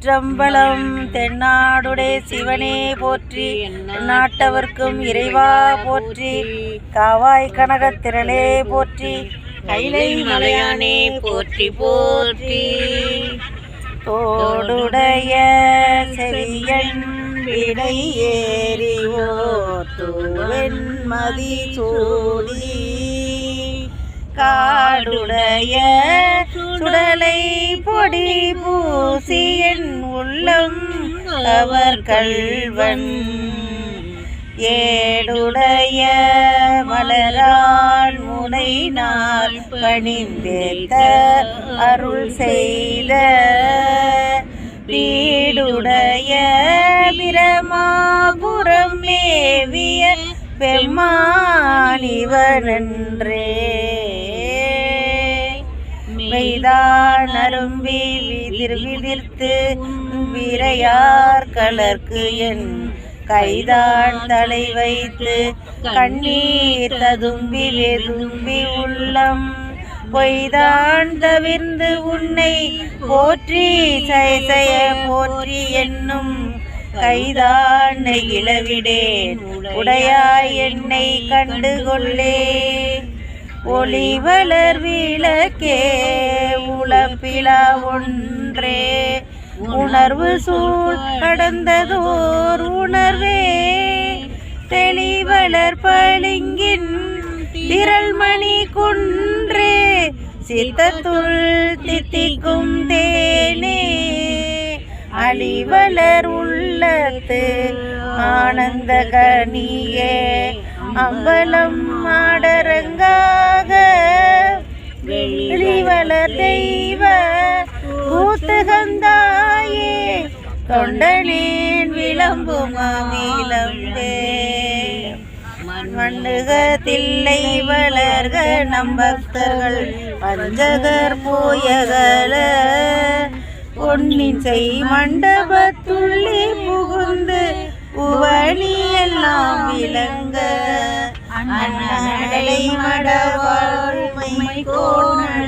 திருச்சிற்றம்பலம் தென்னாடுடைய சிவனே போற்றி நாட்டவர்க்கும் இறைவா போற்றி காவாய் கனகத்திரளே போற்றி கைலை மலையானே போற்றி போற்றி. தோடுடைய செவியன் விடை ஏறி ஓத்துவெண் மதி சூடி. காடுடைய சுடலை பொடி பூசி என் உள்ளம் அவர் கல்வன் ஏடுடைய மலரான் முனை நாள் பணிந்தேத்த அருள் செய்த வீடுடைய பிரமாபுரம் மேவிய பெம்மானிவனன்றே மெய்தான் அரும்பி விதிர் விதிர்த்து விரையார் கலர்க்கு என் கைதான் தலை வைத்து கண்ணீர் ததும்பி வெதும்பி உள்ளம். பொய்தான் தவிர்ந்து உன்னை போற்றி சைசைய போற்றி என்னும் கைதான் இளவிடேன் உடையாய் என்னை கண்டுகொள்ளே. ஒளி வளர் விளக்கே ஒன்றே. உணர்வு சூழ் கடந்ததோர் உணர்வே. தெளிவளர் பளிங்கின் திரள்மணி குன்றே. சித்தத்துள் தித்திக்கும் தேனே. அழிவலர் உள்ளத்து ஆனந்த கனியே. அம்பலம் ஆடரங்காக. வெளிவளர் தெய்வ கூத்துகந்தாயே தொண்டனேன் விளம்பும் விளம்பே மண்ணுக வளர்க நம் பக்தர்கள். பஞ்சகர் போயகல. பொன்னின் செய் மண்டபத்துள்ளி புகுந்து புவனி எல்லாம் விளங்க. அண்ணடலை மடவாழ்மை கோண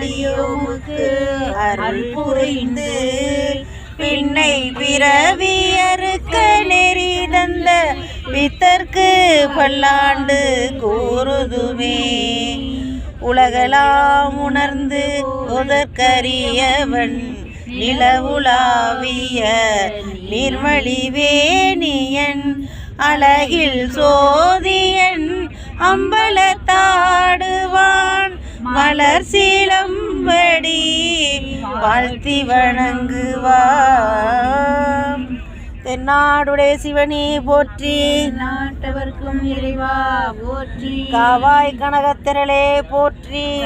அருள் புரிந்து பின்னை பிறவியறுக்க நெறி தந்த பித்தர்க்கு பல்லாண்டு கூறுதுமே. உலகலாம் உணர்ந்து உதற்கரியவன் நிலவுலாவிய நிர்மழிவேணியன் அழகில் சோதியன் அம்பலத்தாடுவான் மலர் சீலம்படி வாழ்த்தி வணங்குவான் தென்னாடுடைய சிவனே போற்றி. நாட்டவர்க்கும் இறைவா போற்றி. காவாய் கனகத்திரளே போற்றி.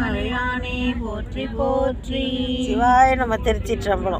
மலையானே போற்றி போற்றி. சிவாய நம்ம திருச்சிற்றம்பலம்.